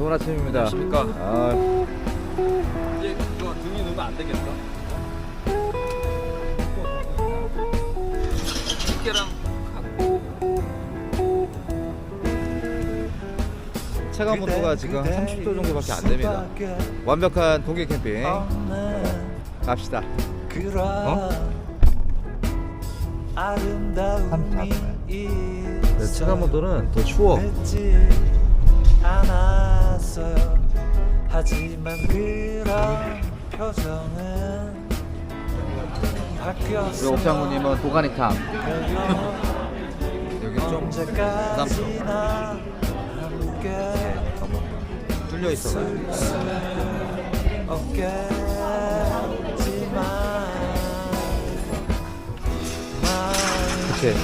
좋은 아침입니다. 안녕하십니까. 아, 이제 이거 등에 넣으면 안 되겠어? 집게랑 체감 온도가 지금 30도 정도밖에 안 됩니다. 완벽한 동계 캠핑 갑시다. 어? 아름다움이 네, 체감 온도는 더 추워. 있지 않 았어요 하지만 그런 표정은 우리 바뀌었어 옥장군님은 도가니탕. 여기 좀 언제까지나 함께 뚫려 있어. 없겠지만. 마음대로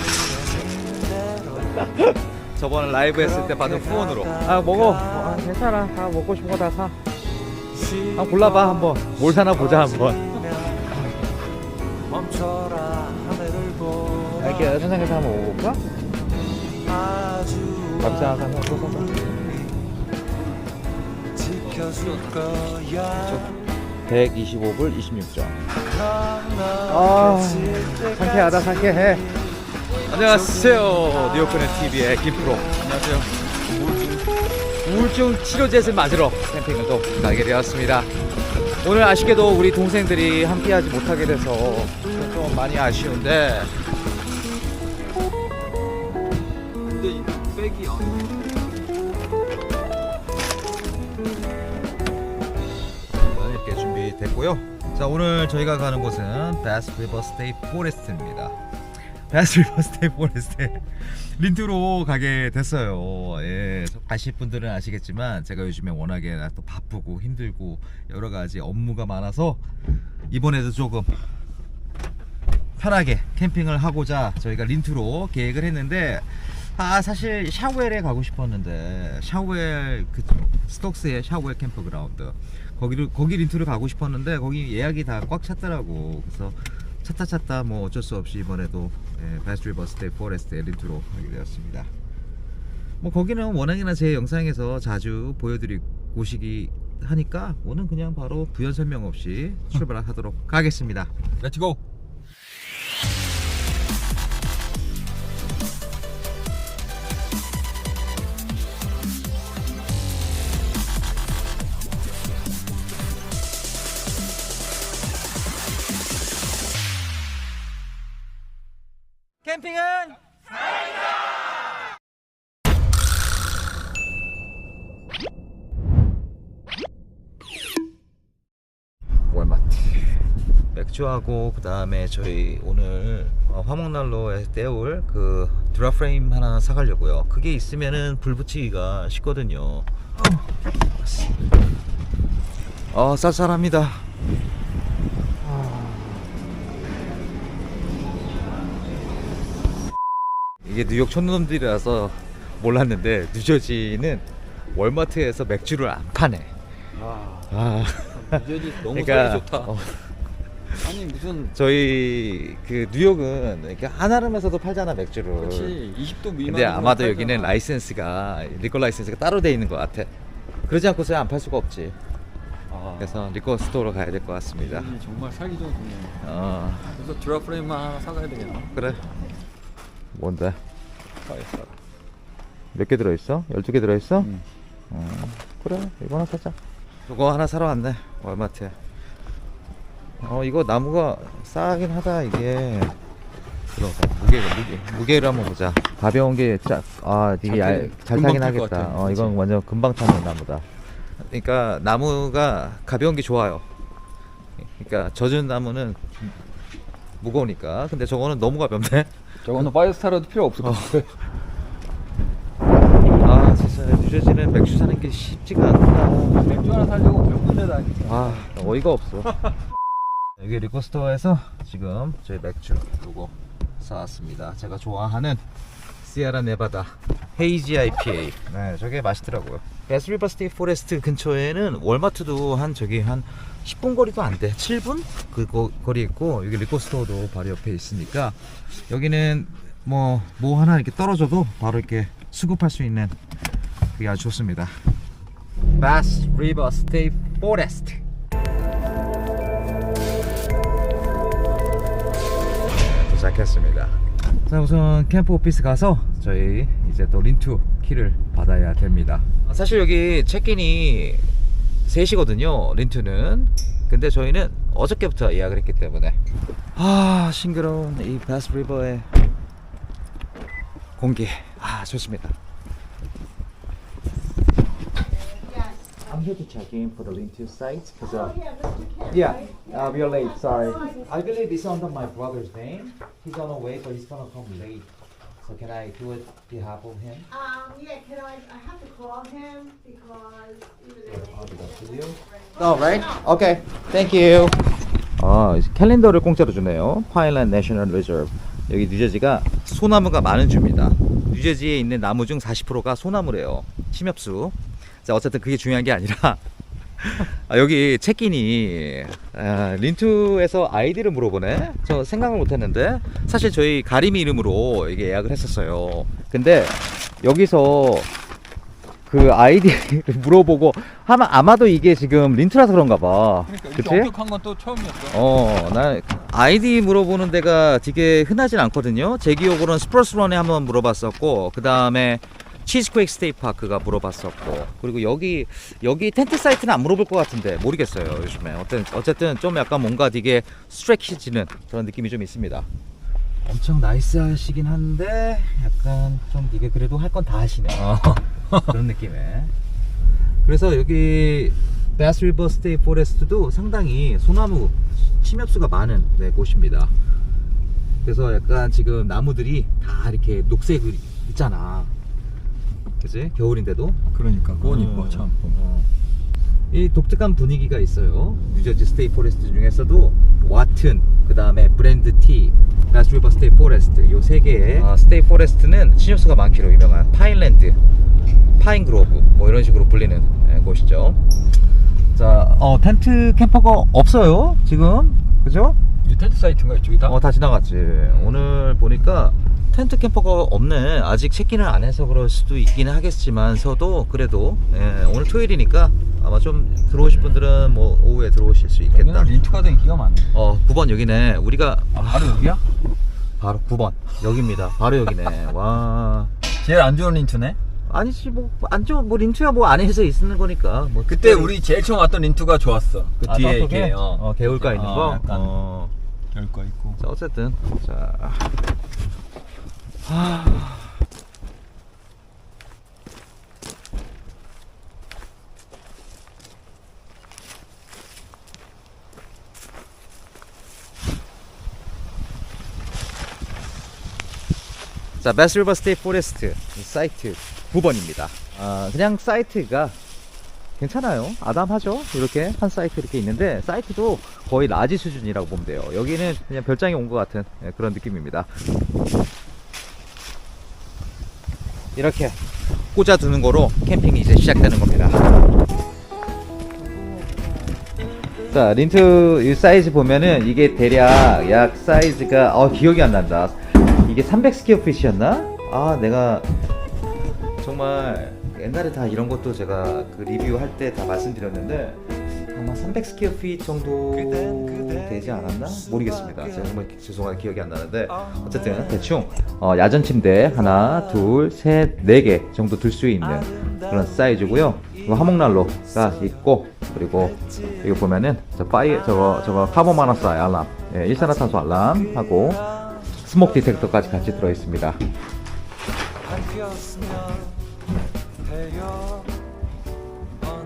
저번에 라이브 했을 때 받은 후원으로. 아 먹어. 아, 괜찮아. 다 먹고 싶은 거 다 사. 한번 골라봐 한번. 뭘 사나 보자 한번. 멈춰라 하늘을 보라 이렇게 세상에서 한번 먹어볼까? 아주 하나 또 사자. 지켜줄 거야 125불 26점. 아 아, 상쾌하다 상쾌해. 안녕하세요. 뉴욕크는 TV의 김프로. 안녕하세요. 우울증 치료제를 맞으러 캠핑을 또 가게 되었습니다. 오늘 아쉽게도 우리 동생들이 함께하지 못하게 돼서 좀 많이 아쉬운데 근데 이 백이 안 이렇게 준비됐고요. 자 오늘 저희가 가는 곳은 베스 리버 스테이 포레스트입니다. 베스 리버 스테이 포레스트 린트로 가게 됐어요. 예, 아실 분들은 아시겠지만 제가 요즘에 워낙에 또 바쁘고 힘들고 여러 가지 업무가 많아서 이번에도 조금 편하게 캠핑을 하고자 저희가 린트로 계획을 했는데 아 사실 샤웰에 가고 싶었는데 샤웰 그 스톡스의 샤웰 캠프그라운드 거기를 거기 린트를 가고 싶었는데 거기 예약이 다 꽉 찼더라고 그래서 찾다 찾다 뭐 어쩔 수 없이 이번에도 예, 베스트 리버 스테이 포레스트의 린트로 가게 되었습니다 뭐 거기는 워낙이나 제 영상에서 자주 보여드릴 곳이기 하니까 오늘 그냥 바로 부연 설명 없이 출발하도록 하겠습니다 렛츠고. 맥주하고 그 다음에 저희 오늘 어, 화목난로에 때울 그 드라프레임 하나 사가려고요 그게 있으면은 불 붙이기가 쉽거든요 어 쌀쌀합니다 이게 뉴욕 촌놈들이라서 몰랐는데 뉴저지는 월마트에서 맥주를 안 파네. 아, 유저지 너무 그러니까 좋다. 어, 아니 무슨 저희 그 뉴욕은 이렇게 한아름에서도 팔잖아 맥주를. 그렇지 20도 미만. 근데 아마도 여기는 라이센스가 리커 라이센스가 따로 돼 있는 것 같아. 그러지 않고서야 안 팔 수가 없지. 아, 그래서 리커 스토어로 가야 될 것 같습니다. 이 정말 살기 좋은 동네. 어, 그래서 드라프레임만 하나 사가야 되겠나? 그래. 뭔데? 가겠어. 몇 개 들어있어? 12개 들어있어? 응. 어, 그래 이거 하나 사자 이거 하나 사러 왔네 월마트에 어 이거 나무가 싸긴 하다 이게. 들어봐 무게가 무게 무게를 한번 보자. 가벼운 게쫙아 이게 잘 얇- 타긴- 잘 금방 타긴 탈것 하겠다. 같아. 어 그치? 이건 완전 금방 타는 나무다. 그러니까 나무가 가벼운 게 좋아요. 그러니까 젖은 나무는 무거우니까. 근데 저거는 너무 가볍네. 저거는 파이어스타라도 필요 없을 것 같아. 아 진짜 뉴저지는 맥주 사는 게 쉽지가 않다 맥주 하나 사려고 몇 군데 다니지. 아 어이가 없어 여기 리코스토어에서 지금 저희 맥주 요거 사왔습니다. 제가 좋아하는 시에라 네바다 헤이지 IPA 네 저게 맛있더라고요. 베스리버 스테이 포레스트 근처에는 월마트도 한 저기 한 10분 거리도 안 돼. 7분? 그 거, 거리 있고 여기 리코스토어도 바로 옆에 있으니까 여기는 뭐뭐 하나 이렇게 떨어져도 바로 이렇게 수급할 수 있는 그게 아주 좋습니다. River State Forest. 도착했습니다. 자 우선 캠프 오피스 가서 저희 이제 또 린투 키를 받아야 됩니다. 사실 여기 체크인이 3시거든요. 린투는. 근데 저희는 어저께부터 예약을 했기 때문에 아 싱그러운 이 바스 리버의 공기 아 좋습니다. Here to check in for the Lintu site because uh, yeah, uh, we're late. Sorry. I believe it's under my brother's name. He's on the way, but he's gonna come late. So can I do it behalf of him? Um, yeah, can I, I have to call him because even if. Oh, right. Okay. Thank you. 아, 캘린더를 공짜로 주네요. 파일랜드 내셔널 리저브. 여기 뉴저지가 소나무가 많은 주입니다. 뉴저지에 있는 나무 중 40%가 소나무래요. 침엽수. 자, 어쨌든 그게 중요한 게 아니라 아, 여기 체킨이 아, 린투에서 아이디를 물어보네. 저 생각을 못했는데 사실 저희 가림이 이름으로 이게 예약을 했었어요. 근데 여기서 그 아이디를 물어보고 하면 아마도 이게 지금 린트라서 그런가 봐. 그러니까 그치? 엄격한 건 또 처음이었어. 어, 나 아이디 물어보는 데가 되게 흔하진 않거든요. 제 기억으로는 스프러스런에 한번 물어봤었고, 그 다음에 치즈퀘이크 스테이크 파크가 물어봤었고, 그리고 여기 여기 텐트 사이트는 안 물어볼 것 같은데 모르겠어요 요즘에. 어쨌든 어쨌든 좀 약간 뭔가 되게 스트레키지는 그런 느낌이 좀 있습니다. 엄청 나이스하시긴 한데 약간 좀 이게 그래도 할 건 다 하시네. 그런 느낌에. 그래서 여기 베스 리버 스테이 포레스트도 상당히 소나무 침엽수가 많은 네, 곳입니다. 그래서 약간 지금 나무들이 다 이렇게 녹색이 있잖아. 그지? 겨울인데도. 그러니까 그건 어, 이뻐 참. 어. 이 독특한 분위기가 있어요. 뉴저지 스테이 포레스트 중에서도 와튼, 그 다음에 브랜드 티, 리버 스테이 포레스트 요 세 개의 아, 스테이 포레스트는 침엽수가 많기로 유명한 파인랜드, 파인 그로브 뭐 이런 식으로 불리는 예, 곳이죠. 자, 어 텐트 캠퍼가 없어요 지금, 그죠? 이 텐트 사이트인가 이쪽이 다? 어 다 지나갔지. 오늘 보니까 텐트 캠퍼가 없네. 아직 체크인을 안 해서 그럴 수도 있기는 하겠지만서도 그래도 예, 오늘 토요일이니까 아마 좀 들어오실 분들은 뭐 오후에 들어오실 수 있겠다. 여기는 린투가 된 기가 많네. 어 9번 여기네. 우리가 아 바로 여기야? 바로 9번 여기입니다. 바로 여기네. 와. 제일 안 좋은 린투네. 아니지 뭐안 좋은 뭐 린투야 뭐 안에서 있는 거니까. 뭐 그때 특별히- 우리 제일 처음 왔던 린투가 좋았어. 그 아, 뒤에 저쪽에? 이렇게 어, 어, 개울가 있는 어, 거. 약간 어. 별거 있고. 자 어쨌든 자. 자, 베스 리버 스테이 포레스트 사이트 9번입니다. 아, 그냥 사이트가 괜찮아요. 아담하죠? 이렇게 한 사이트 이렇게 있는데 사이트도 거의 라지 수준이라고 보면 돼요. 여기는 그냥 별장에 온 것 같은 예, 그런 느낌입니다. 이렇게 꽂아두는 거로 캠핑이 이제 시작되는 겁니다. 자, 린트 이 사이즈 보면은 이게 대략 약 사이즈가 어 기억이 안 난다. 이게 300 스퀘어 핏이었나? 아, 내가 정말 옛날에 다 이런 것도 제가 그 리뷰할 때 다 말씀드렸는데 아마 300 스퀘어 핏 정도 되지 않았나? 모르겠습니다. 제가 정말 죄송하게 기억이 안 나는데 어쨌든 대충 어, 야전 침대 하나, 둘, 셋, 네 개 정도 둘수 있는 그런 사이즈고요. 화목난로가 있고 그리고 여기 보면은 저 파이 저거 저거 카본 마너스 알람, 예, 일산화탄소 알람하고 스모크 디텍터까지 같이 들어 있습니다.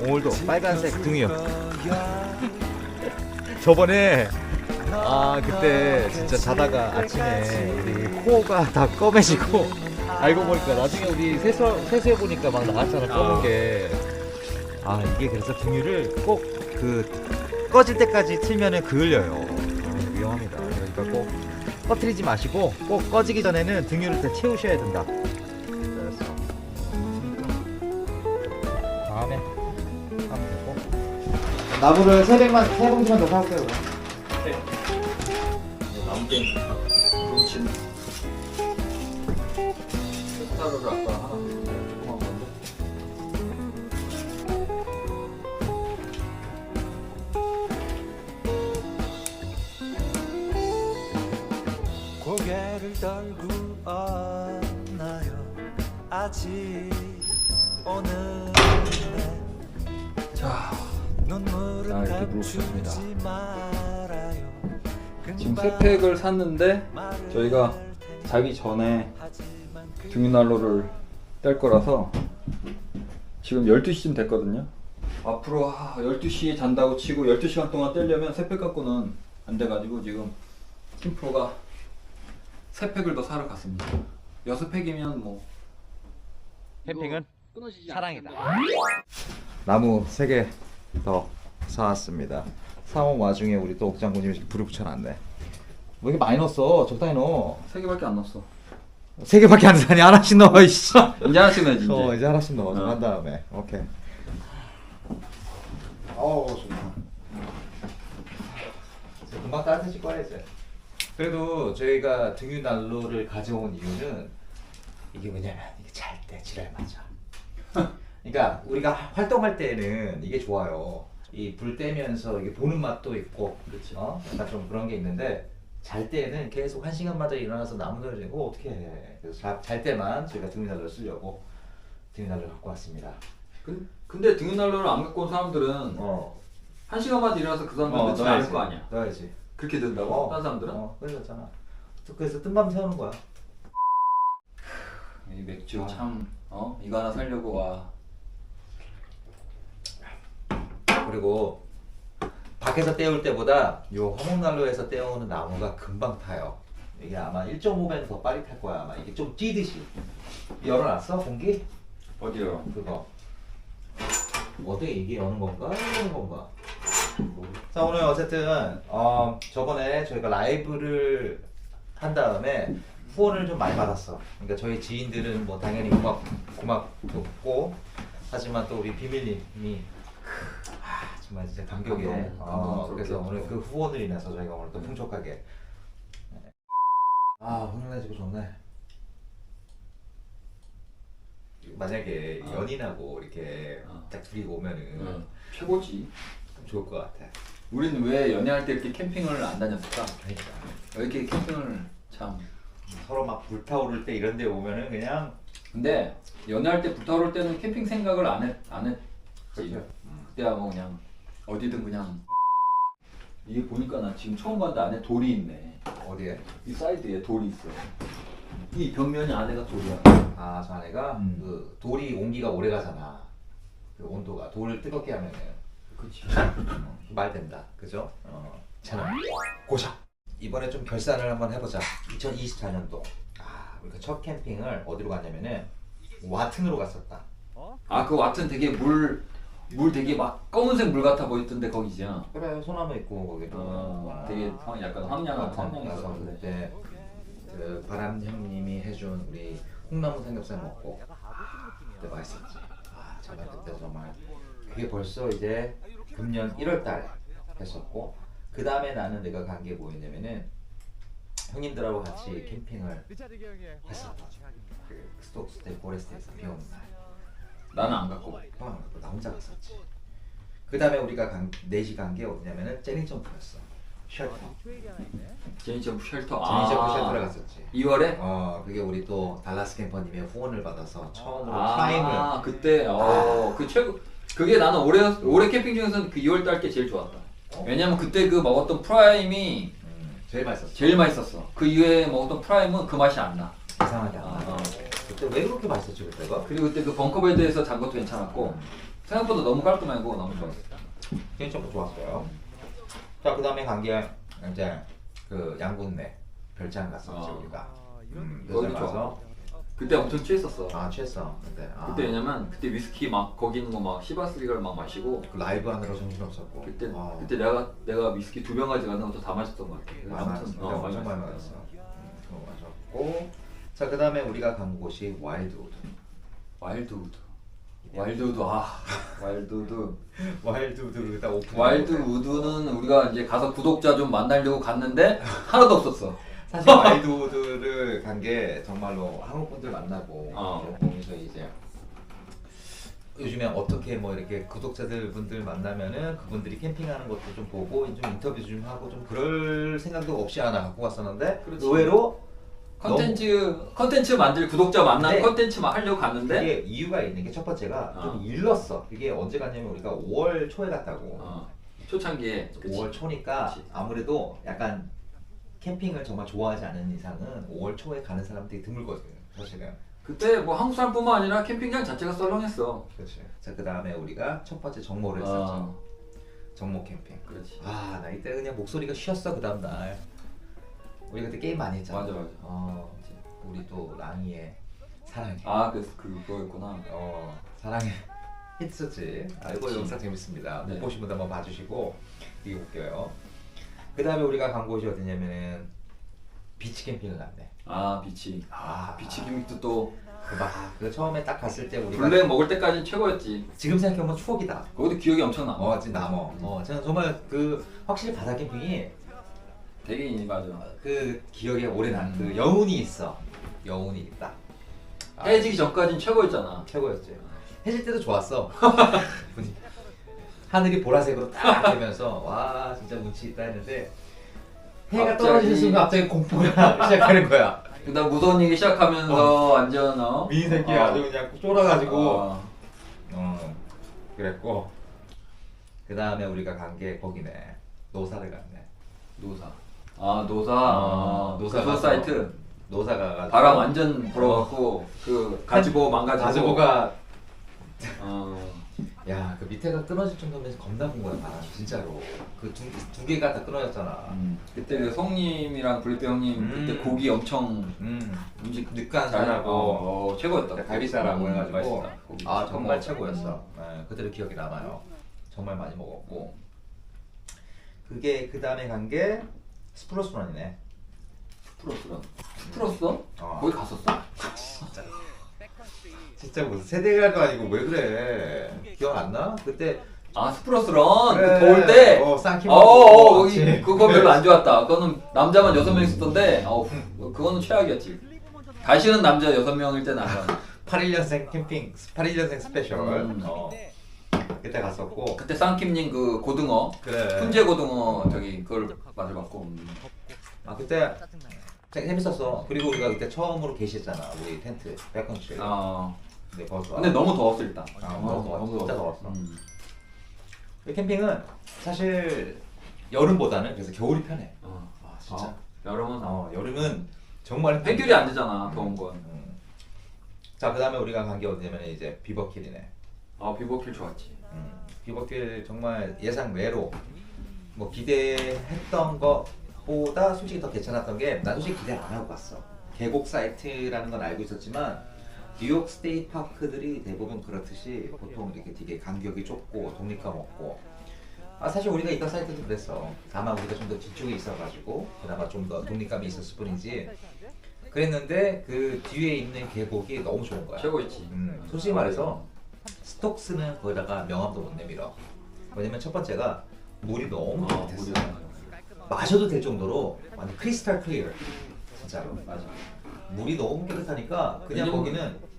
오늘도 빨간색 등이요. 저번에 아 그때 진짜 자다가 아침에 우리 코가 다 검해지고 알고 보니까 나중에 우리 세수 세수해 보니까 막 나왔잖아 검은 게. 아 이게 그래서 등유를 꼭그 꺼질 때까지 틀면은 그을려요. 아, 위험합니다. 그러니까 꼭 꺼트리지 마시고 꼭 꺼지기 전에는 등유를 다 채우셔야 된다. 나무를 세 백만 세 봉지만 더 사올게요. 그럼. 나무 게임 루친 스타로를 아까 하나 조그만 건데 고개를 떨고 언나요 아직 오늘 자 자, 이렇게 부르셨습니다. 감추지 말아요. 지금 새 팩을 샀는데 저희가 자기 전에 등유난로를 뗄 거라서 지금 12시쯤 됐거든요. 앞으로 12시에 잔다고 치고 12시간 동안 떼려면 새팩 갖고는 안 돼가지고 지금 팀프로가 새 팩을 더 사러 갔습니다. 6팩이면 뭐 캠핑은 사랑이다. 나무 3개 더 사왔습니다. 사온 와중에 우리 또 옥장군님이 불을 붙여놨네. 왜 이렇게 많이 넣었어? 적당히 넣어. 3개밖에 안 넣었어 3개밖에 안 되니 하나씩 넣어, 이씨. 이제 하나씩 넣어야지 이제 어, 이제 하나씩 넣어. 어. 한 다음에. 오케이. 어우, 좋다. 이제 금방 따뜻해질 거야, 이제. 그래도 저희가 등유 난로를 가져온 이유는 이게 뭐냐면 이게 잘 때 지랄 맞아. 그러니까 우리가 활동할 때는 이게 좋아요. 이불 떼면서 이게 보는 맛도 있고, 그렇지. 어? 약간 좀 그런 게 있는데 잘 때는 계속 한 시간마다 일어나서 나무 늘리고 어떻게 해? 그래서 자, 잘 때만 저희가 등유난로를 쓰려고 등유난로를 갖고 왔습니다. 근- 근데 등유난로를 안 갖고 온 사람들은 어, 한 시간마다 일어나서 그 사람들 어, 넣지 않을 거 아니야 넣어야지. 그렇게 된다고? 다른 사람들은? 어, 그러잖아. 그래서 뜬밤 세우는 거야. 이 맥주 참 어? 이거 하나 살려고 와 그리고 밖에서 떼울 때보다 요 화목난로에서 떼우는 나무가 금방 타요. 이게 아마 1.5배는 더 빨리 탈 거야. 아마 이게 좀 뛰듯이. 열어놨어 공기? 어디요? 그거. 어떻게 이게 여는 건가? 여는 건가? 자 오늘 어쨌든 어, 저번에 저희가 라이브를 한 다음에 후원을 좀 많이 받았어. 그러니까 저희 지인들은 뭐 당연히 고맙 고맙고 하지만 또 우리 비밀님이 아, 정말 진짜 감격이네. 감동, 어, 감동스럽게. 그래서 오늘 그 후원을 인해서 저희가 오늘 또 풍족하게 아 훈훈해지고 좋네. 만약에 어. 연인하고 이렇게 어. 딱 둘이 오면은 응. 최고지 좀 좋을 것 같아. 우리는 왜 연애할 때 이렇게 캠핑을 안 다녔을까? 그러니까 왜 이렇게 캠핑을 참 서로 막 불타오를 때 이런 데 오면은 그냥 근데 연애할 때 불타오를 때는 캠핑 생각을 안, 했, 안 했지 그렇죠. 그때야 뭐 그냥 어디든 그냥 이게 보니까 나 지금 처음 봤는데 안에 돌이 있네 어디에? 이 사이드에 돌이 있어 이 벽면이 안에가 돌이야 아, 저 안에가 음. 그 돌이 온기가 오래 가잖아. 그 온도가 돌을 뜨겁게 하면은 그치 어, 말된다. 그죠? 어. 자, 고자. 이번에 좀 결산을 한번 해보자. 2024년도. 아, 우리가 첫 캠핑을 어디로 갔냐면은 와튼으로 갔었다. 아그 와튼 되게 물, 물 되게 막 검은색 물 같아 보였던데 거기죠 그래, 소나무 있고 거기도. 어, 되게 황- 약간 황량한 황량이 가서 있었는데 그때 그 바람 형님이 해준 우리 콩나무 삼겹살 먹고 그때 맛있었지. 아 정말 그때 정말 그게 벌써 이제 금년 1월달에 했었고 그 다음에 나는 내가 간 게 뭐였냐면은 형님들하고 같이 캠핑을 했었다. 그 스톡 스테 포레스트에서 비 오는 날. 나는 안 갔고 형나 혼자 갔었지. 그 다음에 우리가 간, 4시 간게 어디냐면은 젤링점프였어. 쉘터. 제니 점프 쉘터 제니 점프 쉘터를 갔었지. 2월에? 어 그게 우리 또 달라스 캠퍼님의 후원을 받아서 처음으로 아 타임을 그때 어그 최고 그게 나는 올해 올해 캠핑 중에서는 그 2월 달게 제일 좋았다. 왜냐면 그때 그 먹었던 프라임이 음, 제일 맛있었어. 제일 맛있었어. 그 이후에 먹었던 프라임은 그 맛이 안 나. 나. 어. 그때 왜 그렇게 맛있었지 그때가? 그리고 그때 그 벙커베드에서 잔 것도 괜찮았고 생각보다 너무 깔끔하고 너무 좋았어. 개인적으로 좋았어요. 자 그다음에 간 게 이제 그 양군내 별장 갔었지 어. 우리가. 음, 거기 별장 가서 그때 엄청 취했었어. 아 취했어 그때. 아. 그때 왜냐면 그때 위스키 막 거기 있는 거 막 시바스리가를 막 마시고 그 라이브 하느라 정신 없었고. 그때 아. 그때 내가 내가 위스키 두 병 가져가는 것도 다 마셨던 것 같아. 많이 마셨어. 어, 엄청 많이 마셨어. 마셨어. 음, 그거 마셨고. 자 그 다음에 우리가 간 곳이 와일드우드. 와일드우드. 와일드우드 아 와일드우드. 와일드우드 오픈. 와일드우드는 우리가 이제 가서 구독자 좀 만나려고 갔는데 하나도 없었어. 사실 와일드우드를 간 게 정말로 한국 분들 만나고 어. 거기서 이제 요즘에 어떻게 뭐 이렇게 구독자들 분들 만나면은 그분들이 캠핑하는 것도 좀 보고 좀 인터뷰 좀 하고 좀 그럴 생각도 없이 하나 갖고 갔었는데 그렇지. 의외로 컨텐츠 컨텐츠 만들 구독자 만나는 네. 컨텐츠 만 하려고 갔는데 이게 이유가 있는 게 첫 번째가 어. 좀 일렀어. 이게 언제 갔냐면 우리가 5월 초에 갔다고. 어, 초창기에 그치. 5월 초니까 그치. 아무래도 약간 캠핑을 정말 좋아하지 않은 이상은 5월 초에 가는 사람들이 드물거든요. 사실은. 그때 뭐 한국 사람뿐만 아니라 캠핑장 자체가 썰렁했어. 그렇지. 자, 그 다음에 우리가 첫 번째 정모를 했었죠. 어, 정모 캠핑. 그렇지. 아, 나 이때 그냥 목소리가 쉬었어, 그 다음 날. 우리 그때 게임 많이 했잖아. 맞아, 맞아. 어, 우리 또 랑이의 사랑해. 아, 그 그거였구나. 어, 사랑해. 했었지. 아, 이거. 영상 재밌습니다. 네. 못 보신 분들 한번 봐주시고, 이게 웃겨요. 그 다음에 우리가 간 곳이 어디냐면은, 비치 캠핑을 갔네. 아, 비치. 아, 비치 기믹도 또 그 막, 그 처음에 딱 갔을 때 우리가 블랙 먹을 때까지 최고였지. 지금 생각해보면 추억이다. 거기도 기억이 엄청 나. 어, 진짜 남어. 어, 저는 정말 그 확실히 바다 캠핑이 되게 맞아. 그 기억에 오래 나는 음. 그 여운이 있어. 여운이 있다. 아, 해지기 전까진 최고였잖아. 최고였지. 해질 때도 좋았어. 분위- 하늘이 보라색으로 딱 되면서 와 진짜 운치 있다 했는데 해가 갑자기- 떨어지는 순간 갑자기 공포가 시작하는 거야. 그다음 무서운 얘기 시작하면서 완전 어. 미인 새끼 어. 아주 그냥 쫄아가지고 어. 어, 그랬고 그 다음에 우리가 간 게 거기네 노사를 갔네. 노사. 아 노사. 어, 아, 노사 노사 가서. 사이트. 노사 가 가지고 바람 완전 불어갖고 그 가지보 망가지고. 가지고가 어. 야 그 밑에가 끊어질 정도면 겁나 본 거야 바람 진짜로 그 두 두 개가 다 끊어졌잖아. 음. 그때 그 성님이랑 블리페 형님 음. 그때 고기 엄청 음 음식 늦간 잘 살하고 어, 최고였다. 갈비살하고 음, 해가지고 맛있다. 고기 아 정말 먹었다. 최고였어. 네, 그대로 기억이 남아요. 정말 많이 먹었고 그게 그 다음에 간 게 스프로스런이네. 스프로스런. 스프로스런? 어. 거기 갔었어? 진짜 무슨 세대가도 아니고 왜 그래? 기억 안 나? 그때 아 스프로스런 그래. 그 더울 때. 어, 쌍키 어, 어, 먹고, 거기 그치. 그거 별로 안 좋았다. 그거는 남자만 여섯 명 있었던데, 어, 그거는 최악이었지. 가시는 남자 여섯 명일 때는 안 가. 81년생 캠핑 81년생 스페셜 음. 어, 그때 갔었고 그때 쌍킴님 그 고등어, 그래 훈제 고등어 저기 그걸 맞아 봤고. 음. 아 그때 되게 재밌었어 그리고 우리가 그때 처음으로 게시했잖아 우리 텐트 백컨트리 아, 근데 거기서 근데 너무 더웠어 일단. 아, 너무 더웠어. 진짜 더웠어. 음. 이 캠핑은 사실 여름보다는 그래서 겨울이 편해 어. 아 진짜 어, 여름은 어, 여름은 정말 해결이 안 되잖아 더운 건. 음. 자 그다음에 우리가 간 게 어디냐면 이제 비버킬이네 아 비버킬 좋았지. 음, 비버킬 정말 예상 외로 뭐 기대했던 것보다 솔직히 더 괜찮았던 게 난 솔직히 기대 안 하고 갔어. 계곡 사이트라는 건 알고 있었지만 뉴욕 스테이트 파크들이 대부분 그렇듯이 보통 이렇게 되게 간격이 좁고 독립감 없고 아 사실 우리가 있던 사이트도 그랬어. 다만 우리가 좀 더 뒤쪽에 있어가지고 그나마 좀 더 독립감이 있었을 뿐이지. 그랬는데 그 뒤에 있는 계곡이 너무 좋은 거야. 최고였지. 음, 솔직히 말해서 스톡스는 거기다가 명함도 못 내밀어. 왜냐면 첫 번째가 물이 너무 어, 깨끗했어. 우리 마셔도 될 정도로 완전 크리스탈 클리어. 진짜로. 맞아. 물이 너무 깨끗하니까 그냥 왜냐면- 거기는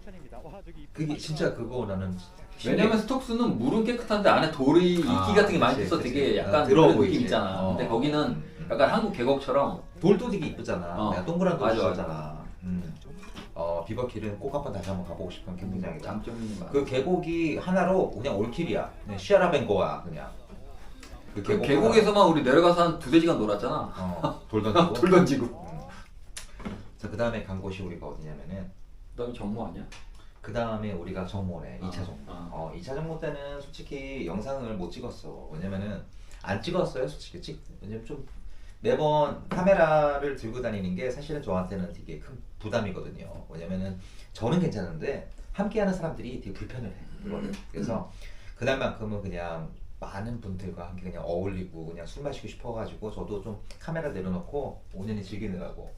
그게 진짜 그거 나는 왜냐면 스톡스는 물은 깨끗한데 안에 돌이 이끼 아, 같은 게 많이 그치, 있어 그치. 되게 아, 약간 더러워 그런 보이지. 느낌 있잖아. 어. 근데 거기는 음. 약간 한국 계곡처럼 돌도 되게 이쁘잖아. 어. 내가 동그란 돌 맞아, 있었잖아. 음. 어 비버킬은 꼭 한번 다시 한번 가보고 싶은 캠핑장이다. 장점이 많아. 그 계곡이 하나로 그냥 올킬이야. 그냥 시아라벤고야 그냥. 그그 계곡 계곡에서만 우리 내려가서 한 두세 시간 놀았잖아. 어, 돌 던지고. 돌 던지고. 자, 그 다음에 간 곳이 우리가 어디냐면은 그다음에 정모 아니야? 그 다음에 우리가 정모네, 아, 2차 정모. 아. 어, 2차 정모 때는 솔직히 영상을 못 찍었어. 왜냐면은 안 찍었어요, 솔직히. 찍, 왜냐면 좀 매번 카메라를 들고 다니는 게 사실은 저한테는 되게 큰 부담이거든요. 왜냐면은 저는 괜찮은데 함께하는 사람들이 되게 불편해요. 음. 그래서 그날만큼은 그냥 많은 분들과 함께 그냥 어울리고 그냥 술 마시고 싶어가지고 저도 좀 카메라 내려놓고 온전히 즐기느라고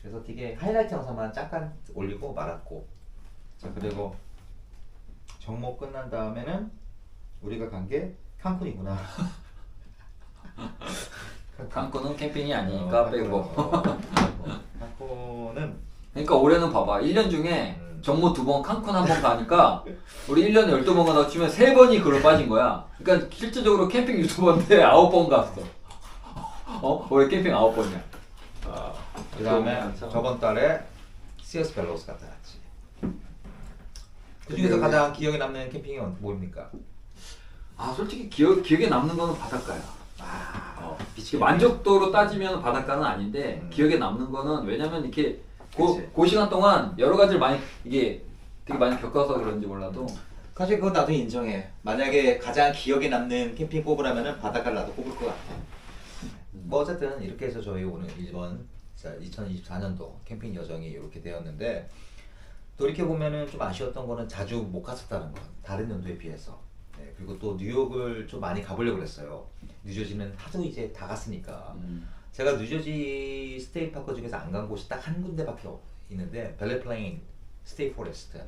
그래서 되게 하이라이트 영상만 잠깐 올리고 말았고 자 그리고 정모 끝난 다음에는 우리가 간 게 칸쿤이구나. 칸쿤은 캠핑이 아니니까 빼고. 그러니까 올해는 봐봐. 1년 중에 음. 정모 두 번, 칸쿤 한 번 가니까 우리 1년에 12번 가다 치면 3번이 그로 빠진 거야. 그러니까 실질적으로 캠핑 유튜버인데 9번 갔어. 어? 올해 캠핑 9번이야. 그 다음에 저번 달에 시어스 벨로스 갔다 왔지. 그 중에서 가장 기억에 남는 캠핑이 뭡니까? 아, 솔직히 기억, 기억에 남는 거는 바닷가야. 아, 어, 비치 만족도로 따지면 바닷가는 아닌데 음. 기억에 남는 거는 왜냐면 이렇게 고, 그치. 그 시간 동안 여러 가지를 많이 이게 되게 많이 겪어서 그런지 몰라도 사실 그건 나도 인정해. 만약에 가장 기억에 남는 캠핑 꼽으라면은 바닷가를 나도 꼽을 것 같아. 뭐 어쨌든 이렇게 해서 저희 오늘 이번 2024년도 캠핑 여정이 이렇게 되었는데 돌이켜 보면은 좀 아쉬웠던 거는 자주 못 갔었다는 거. 다른 연도에 비해서. 네, 그리고 또 뉴욕을 좀 많이 가보려고 그랬어요. 뉴저지는 하도 이제 다 갔으니까. 음. 제가 뉴저지 스테이 파크 중에서 안 간 곳이 딱 한 군데밖에 없- 있는데 벨레 플레인 스테이 포레스트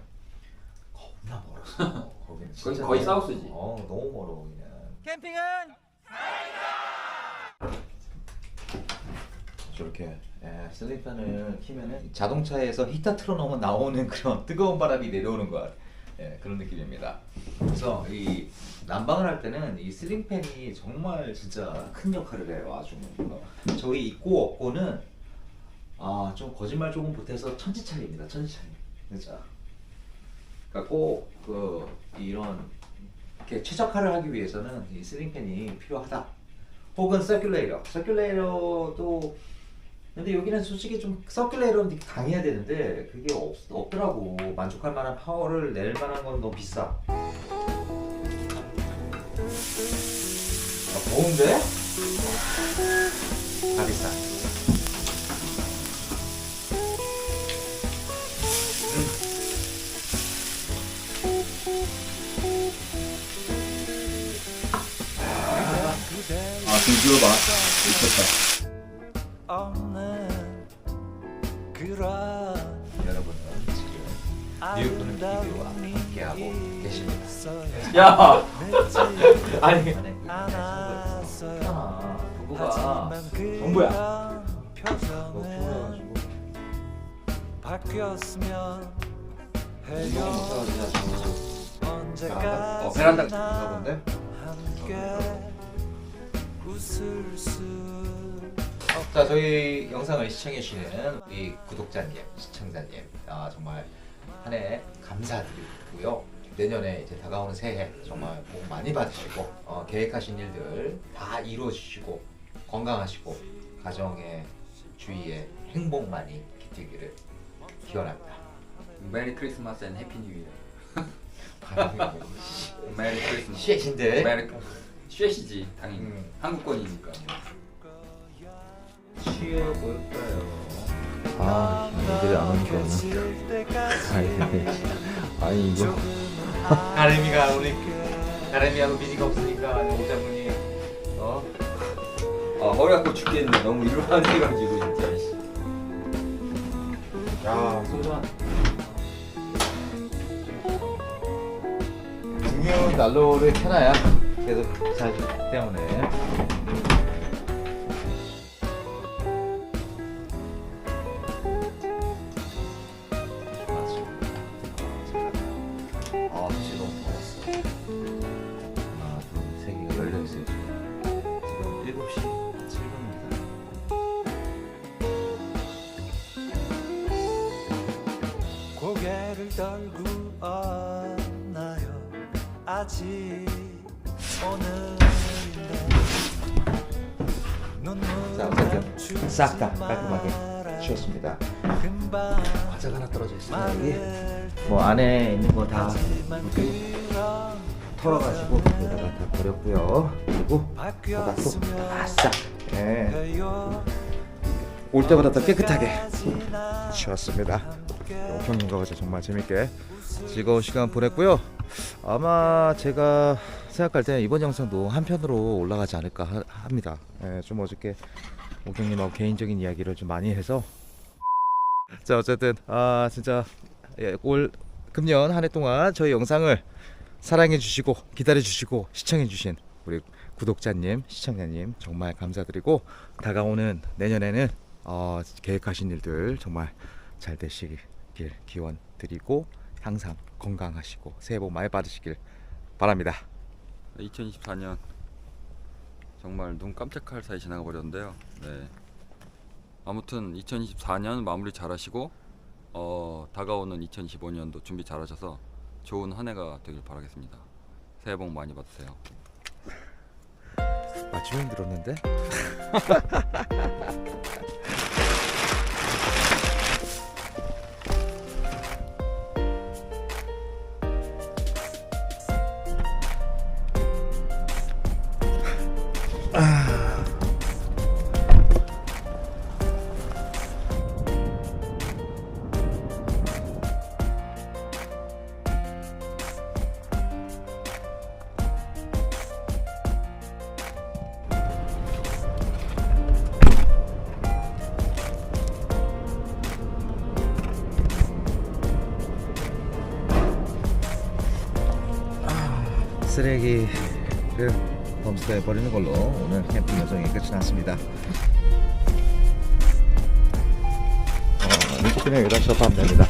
겁나 멀었어 거기는 거의- 진짜 거의 사우스지. 어 너무 멀어 거기는 캠핑은 저렇게 예, 슬리퍼를 키면은 자동차에서 히터 틀어놓으면 나오는 그런 뜨거운 바람이 내려오는 것 같아요. 예, 그런 느낌입니다. 그래서 이 난방을 할 때는 이 슬링팬이 정말 진짜 큰 역할을 해요. 아주 어, 저희 있고 없고는 아 좀 거짓말 조금 보태서 천지차이입니다. 천지차이. 진짜. 그러니까 꼭 그 이런 이렇게 최적화를 하기 위해서는 이 슬링팬이 필요하다. 혹은 서큘레이터. 서큘레이터도 근데 여기는 솔직히 좀 서큘레이터는 되게 강해야 되는데 그게 없, 없더라고. 만족할 만한 파워를 낼 만한 건 너무 비싸. 아, 더운데? 다 비싸. 아 지금 들어봐 미쳤다 없는 그런 여러분은 지금 뉴욕 분위기와 함께하고 계십니다. 야! 아니 아니 않았어요. 아, 부부가 정부야. 바뀌었으면 해요. 어, 언제까지 어, 베란다 가본데? 함께 웃을 수 자 저희 영상을 시청해주시는 우리 구독자님, 시청자님 아 정말 한 해 감사드리고요. 내년에 이제 다가오는 새해 정말 복 많이 받으시고 어, 계획하신 일들 다 이루어지시고 건강하시고 가정에 주위에 행복 많이 깃들기를 기원합니다. 메리 크리스마스 앤 해피 뉴 이어 메리 크리스마스 쉐신데? 메리 쉐시지 당연히. 음. 한국권이니까? 아, 애들이 안 오니까 오늘. 아니, 아니 이거. 아름이가 안 오니, 아름이하고 미니가 없으니까 오자분이 어? 아 허리 아파 죽겠네. 너무 일로 안 해가지고 진짜. 씨. 야, 소주한. 중요한 난로를 켜놔야 계속 자주 때문에. 고개를 떨고 왔나요? 아직 오늘인데 자 어쨌든 싹다 깔끔하게 치웠습니다. 과자가 하나 떨어져 있습니다 여기 말을 뭐 안에 있는 거 다 털어가지고 여기다가 다 버렸고요. 그리고 바닥도 아싹 네. 해요. 올 때보다 더 깨끗하게 쉬었습니다. 형님과 같이 정말 재밌게 즐거운 시간 보냈고요. 아마 제가 생각할 때 이번 영상도 한 편으로 올라가지 않을까 하- 합니다. 예, 좀 어저께 옥경님하고 개인적인 이야기를 좀 많이 해서 자 어쨌든 아 진짜 예, 올 금년 한 해 동안 저희 영상을 사랑해 주시고 기다려 주시고 시청해 주신 우리 구독자님 시청자님 정말 감사드리고 다가오는 내년에는 어, 계획하신 일들 정말 잘 되시길 기원 드리고 항상 건강하시고 새해 복 많이 받으시길 바랍니다. 2024년 정말 눈 깜짝할 사이 지나가 버렸는데요. 네. 아무튼 2024년 마무리 잘하시고 어, 다가오는 2025년도 준비 잘하셔서 좋은 한 해가 되길 바라겠습니다. 새해 복 많이 받으세요. 맞추기 힘들었는데? 쓰레기를 덤스터에 버리는 걸로 오늘 캠핑 여정이 끝이 났습니다. 어, 20분에 여기다 접하면 됩니다.